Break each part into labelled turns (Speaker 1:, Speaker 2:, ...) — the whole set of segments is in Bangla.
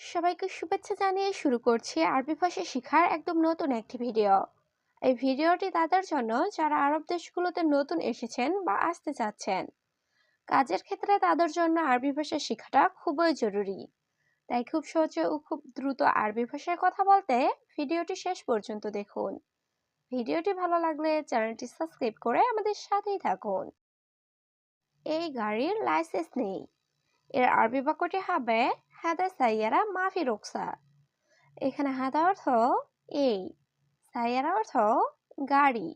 Speaker 1: সবাইকে শুভেচ্ছা জানিয়ে শুরু করছি আরবি ভাষা শেখার একদম নতুন একটি ভিডিও। এই ভিডিওটি তাদের জন্য যারা আরব দেশগুলোতে নতুন এসেছেন বা আসতে চাচ্ছেন, কাজের ক্ষেত্রে তাদের জন্য আরবি ভাষা শেখাটা খুবই জরুরি। তাই খুব সহজে ও খুব দ্রুত আরবি ভাষায় কথা বলতে ভিডিওটি শেষ পর্যন্ত দেখুন। ভিডিওটি ভালো লাগলে চ্যানেলটি সাবস্ক্রাইব করে আমাদের সাথেই থাকুন। এই গাড়ির লাইসেন্স নেই। এর আরবি বাক্যটি হবে হাদা সাইয়ারা মাফি রোকসা। এখানে হাদা অর্থ এই, সাইয়ারা অর্থ গাড়ি,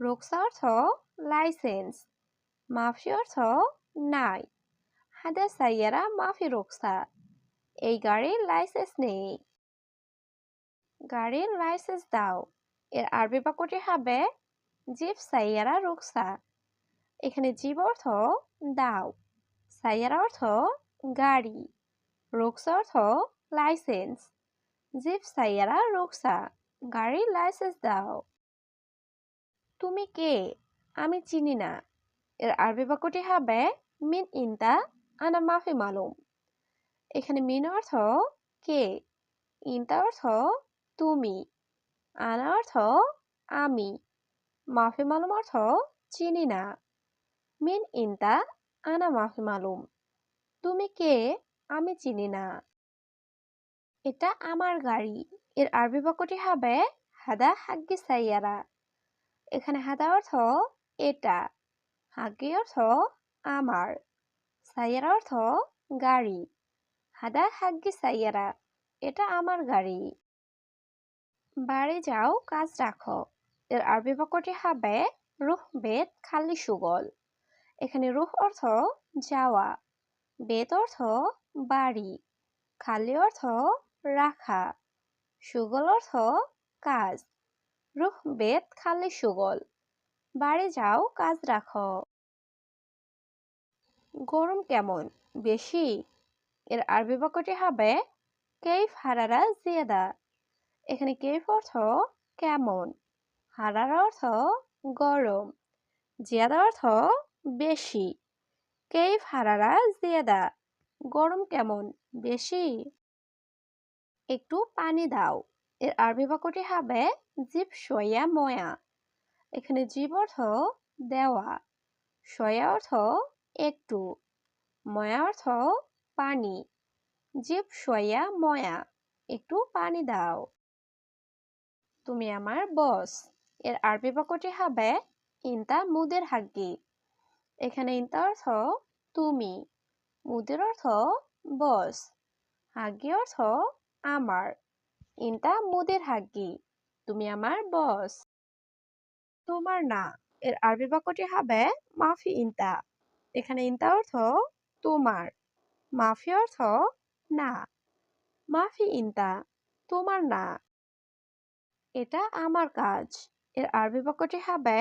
Speaker 1: রোকসা অর্থ লাইসেন্স, মাফি অর্থ নাই। হাদা সাইয়ারা মাফি রোকসা। এই গাড়ির লাইসেন্স নেই। গাড়ির লাইসেন্স দাও। এর আরবি বাক্যটি হবে জিপ সাইয়ারা রোকসা। এখানে জীব অর্থ দাও। সাইয়ারা অর্থ গাড়ি। রোকসা লাইসেন্স। জিপ সাইয়ারা রোকসা গাড়ির লাইসেন্স দাও। তুমি কে? আমি চিনি না। এর আরবি বাক্যটি হবে মিন ইনতা আনা মাফি মালুম। এখানে মিন অর্থ কে? ইনতা অর্থ তুমি। আনা অর্থ আমি। মাফি মালুম অর্থ চিনি না। মিন ইনতা আনা মাফি মালুম। তুমি কে? আমি চিনি না। এটা আমার গাড়ি। এর আরবি বাক্যটি হবে, হাদা হাগ্গি সাইয়ারা। এখানে হাদা অর্থ, এটা। হাগ্গি অর্থ, আমার। সাইয়ারা অর্থ, গাড়ি। হাদা হাগ্গি সাইয়ারা। এটা আমার গাড়ি। বাড়ি যাও, কাজ রাখো। এর আরবি বাক্যটি হবে, রুহ বেদ খালি সুগল। এখানে রুহ অর্থ, যাওয়া। বেদ অর্থ বাড়ি, খালি অর্থ রাখা, সুগল অর্থ কাজ, রুহ বেদ খালি সুগল, বাড়ি যাও কাজ রাখো। গরম কেমন? বেশি? এর আরবি বাক্যটি হবে, কেইফ হারারা জিয়াদা। এখানে কেইফ অর্থ কেমন? হারারা অর্থ গরম, জিয়াদা অর্থ বেশি। কেইফ হারারা জিয়াদা গরম কেমন? বেশি? একটু পানি দাও। এর আরবি বাক্যটি হবে জিব সয়া ময়া। এখানে জীব অর্থ দেওয়া। সয়া অর্থ একটু। ময়া অর্থ পানি। জিব সয়া ময়া। একটু পানি দাও। তুমি আমার বস এর আরবি বাক্যটি হবে, ইনতা মুদের হাগ্গি। এখানে ইনতা অর্থ তুমি। মুদের অর্থ বস হাগ্গি অর্থ আমার। ইনতা মুদের হাগ্গি তুমি আমার বস তোমার না। এর আরবি বাক্যটি হবে মাফি ইনতা এখানে ইনতা অর্থ তোমার। মাফি অর্থ না। মাফি ইনতা তোমার না। এটা আমার কাজ। এর আরবি বাক্যটি হবে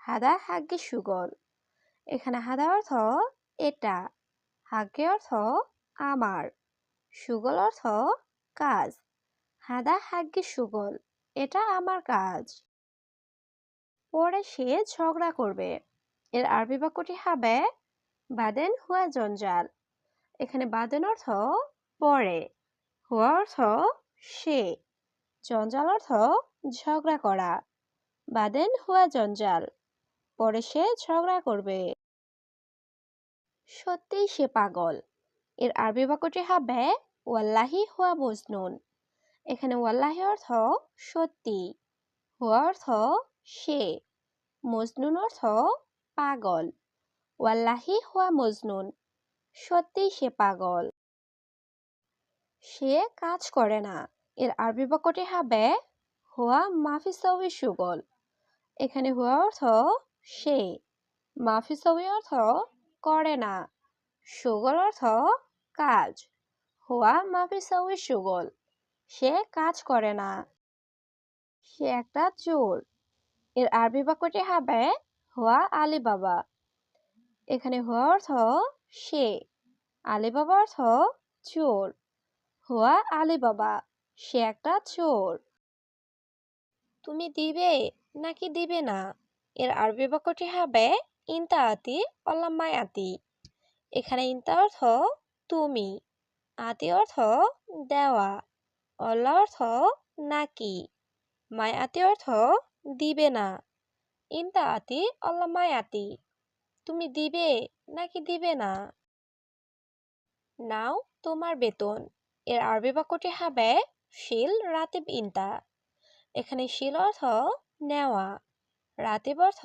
Speaker 1: হাদা হাগ্গি সুগল। এখানে হাদা অর্থ এটা হাগ্গে অর্থ আমার, সুগল অর্থ কাজ, হাদা হাগ্গি সুগল, এটা আমার কাজ। পরে সে ঝগড়া করবে। এর আরবি বাক্যটি হবে বাদেন হুয়া জঞ্জাল। এখানে বাদেন অর্থ পরে, হুয়া অর্থ সে, জঞ্জাল অর্থ ঝগড়া করা। বাদেন হুয়া জঞ্জাল। পরে সে ঝগড়া করবে। সত্যিই সে পাগল। এর আরবি বাক্যটি হবে, ওয়াল্লাহি হুয়া মজনুন। এখানে ওয়াল্লাহি অর্থ সত্যি, হুয়া অর্থ সে, মজনুন অর্থ পাগল, ওয়াল্লাহি হুয়া মজনুন। সত্যিই সে পাগল। সে কাজ করে না। এর আরবি বাক্যটি হবে, হুয়া মাফিসাউই সুগল। এখানে হুয়া অর্থ সে মাফিসাউই অর্থ করে না। সুগল অর্থ কাজ। হুয়া মাফিসাউই সুগল। সে কাজ করে না। সে একটা চোর। এর আরবি বাক্যটি হবে হুয়া আলী বাবা এখানে হুয়া অর্থ সে আলী বাবা অর্থ চোর। হুয়া আলী বাবা সে একটা চোর। তুমি দিবে নাকি দিবে না? এর আরবি বাক্যটি হবে ইনতা আতি অল্লাম্মাই আতি এখানে ইনতা অর্থ তুমি, আতি অর্থ দেওয়া, অল্লা অর্থ নাকি মাই আতি অর্থ দিবে না। ইনতা আতি অল্লা মাই আতি তুমি দিবে নাকি দিবে না? নাও তোমার বেতন। এর আরবি বাক্যটি হবে শিল রাতিব ইনতা। এখানে শিল অর্থ নেওয়া রাতিব অর্থ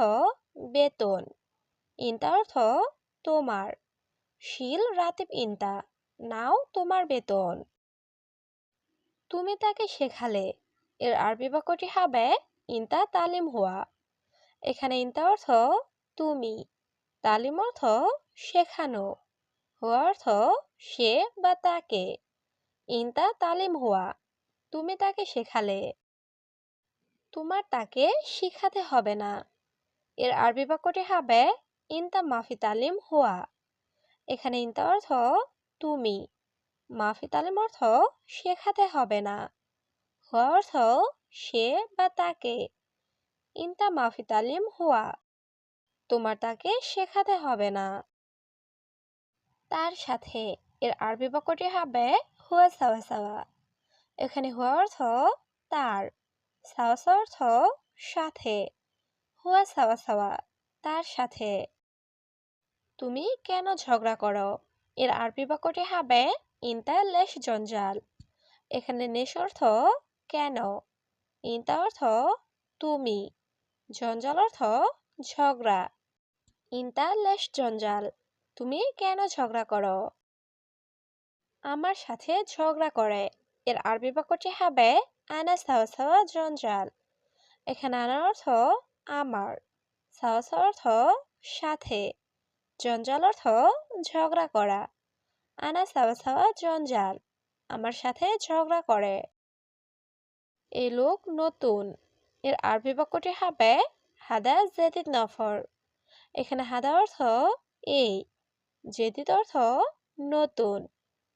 Speaker 1: বেতন ইনতা অর্থ তোমার। শিল রাতিব ইনতা নাও তোমার বেতন। তুমি তাকে শেখালে, এর আরবি বাক্যটি হবে ইনতা তালিম হুয়া। এখানে ইনতা অর্থ তুমি, তালিম অর্থ শেখানো, হুয়া অর্থ সে বা তাকে। ইনতা তালিম হুয়া, তুমি তাকে শেখালে। তোমার তাকে শিখাতে হবে না। এর আরবি বাক্যটি হবে, ইনতা মাফি তালিম হুয়া। এখানে ইনতা অর্থ, তুমি। মাফি তালিম অর্থ, শেখাতে হবে না। হুয়া অর্থ, সে বা তাকে। ইনতা মাফি তালিম হুয়া, তোমার তাকে শেখাতে হবে না। তার সাথে এর আরবি বাক্যটি হবে, হুয়া সাওয়া সাওয়া। এখানে হুয়া অর্থ, তার। সাওয়া সাওয়া অর্থ সাথে। হুয়া সাওয়া সাওয়া তার সাথে। তুমি কেন ঝগড়া করো? এর আরবি বাক্যটি হবে ইনতা লেশ জঞ্জাল। এখানে নেশ অর্থ কেন? ইনতা অর্থ তুমি। জঞ্জাল অর্থ ঝগড়া। ইনতা লেশ জঞ্জাল, তুমি কেন ঝগড়া করো? আমার সাথে ঝগড়া করে। এর আরবি বাক্যটি হবে আনা সাওয়া সাওয়া জঞ্জাল। এখানে আনার অর্থ আমার, সাওয়া সাওয়া অর্থ সাথে, জঞ্জাল অর্থ ঝগড়া করা। আনা সাওয়া সাওয়া জঞ্জাল, আমার সাথে ঝগড়া করে। এই লোক নতুন, এর আরবি বাক্যটি হবে হাদা জেদিদ নফর। এখানে হাদা অর্থ এই, জেদিদ অর্থ নতুন,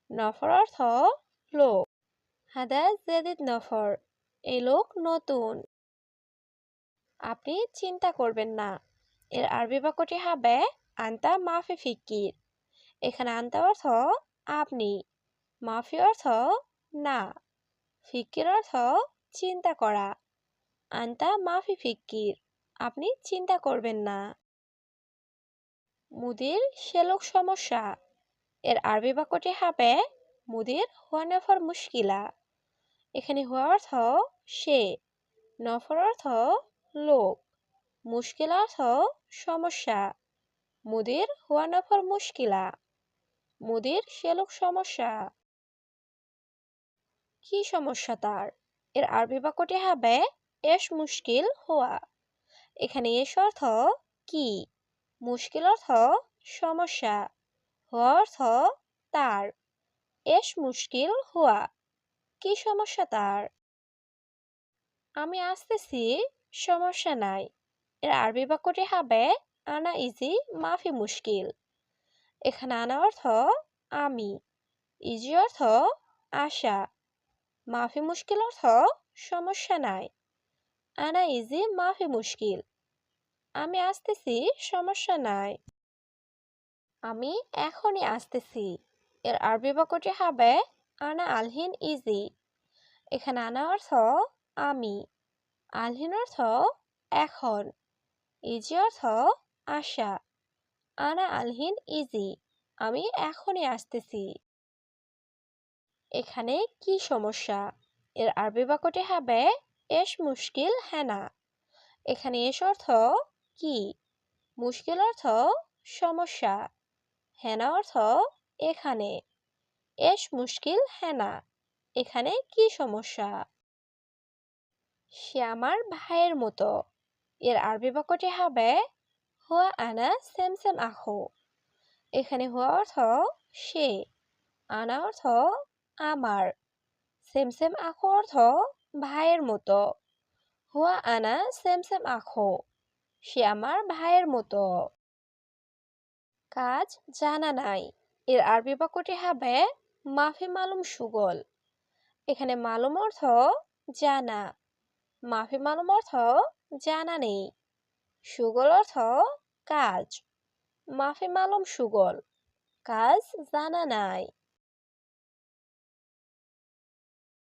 Speaker 1: নফর অর্থ লোক। হাদা জেদিদ নফর, এই লোক নতুন। আপনি চিন্তা করবেন না। এর আরবি বাক্যটি হবে, আন্তা মাফি ফিকির। এখানে আন্তা অর্থ, আপনি। মাফি অর্থ, না। ফিকির অর্থ, চিন্তা করা। আন্তা মাফি ফিকির, আপনি চিন্তা করবেন না। মুদির সেলোক সমস্যা। এর আরবি বাক্যটি হবে, মুদির হুয়া নফর মুশকিলা। এখানে হুয়া অর্থ সে। নফর অর্থ লোক। মুশকিল অর্থ সমস্যা। মুদির হুয়া নফর মুশকিলা। মুদির সে লোক সমস্যা। কি সমস্যা তার? এর আরবি বাক্যটি হবে এস মুশকিল হুয়া এখানে এস অর্থ কি? মুশকিল অর্থ সমস্যা। হুয়া অর্থ তার। এস মুশকিল হুয়া কি সমস্যা তার? আমি আসতেছি, সমস্যা নাই। এর আরবি বাক্যটি হবে, আনা ইজি, মাফি মুশকিল। এখানে আনা অর্থ, আমি। ইজি অর্থ, আশা। মাফি মুশকিল অর্থ, সমস্যা নাই। আনা ইজি, মাফি মুশকিল। আমি আসতেছি, সমস্যা নাই। আমি এখনই আসতেছি। এর আরবি বাক্যটি হবে আনা আলহিন ইজি। এখানে আনা অর্থ আমি। আলহিন অর্থ এখন। ইজি অর্থ আশা। আনা আলহিন ইজি। আমি এখনই আসতেছি। এখানে কি সমস্যা? এর আরবি বাক্যটি হবে এস মুশকিল হেনা। এখানে এস অর্থ কি? মুশকিল অর্থ সমস্যা। হেনা অর্থ এখানে। এস মুশকিল হেনা এখানে কি সমস্যা? সে আমার ভাইয়ের মতো। এর আরবি বাক্যটি হবে, হুয়া আনা সেম সেম আখো এখানে হুয়া অর্থ, সে। আনা অর্থ, আমার। সেম সেম আখো অর্থ, ভাইয়ের মতো। হুয়া আনা সেম সেম আখো সে আমার ভাইয়ের মতো। কাজ জানা নাই। এর আরবি বাক্যটি হবে মাফি মালুম সুগল। এখানে মালুম অর্থ জানা। মাফি মালুম অর্থ জানা নেই। সুগল অর্থ কাজ। মাফি মালুম সুগল। কাজ জানা নাই।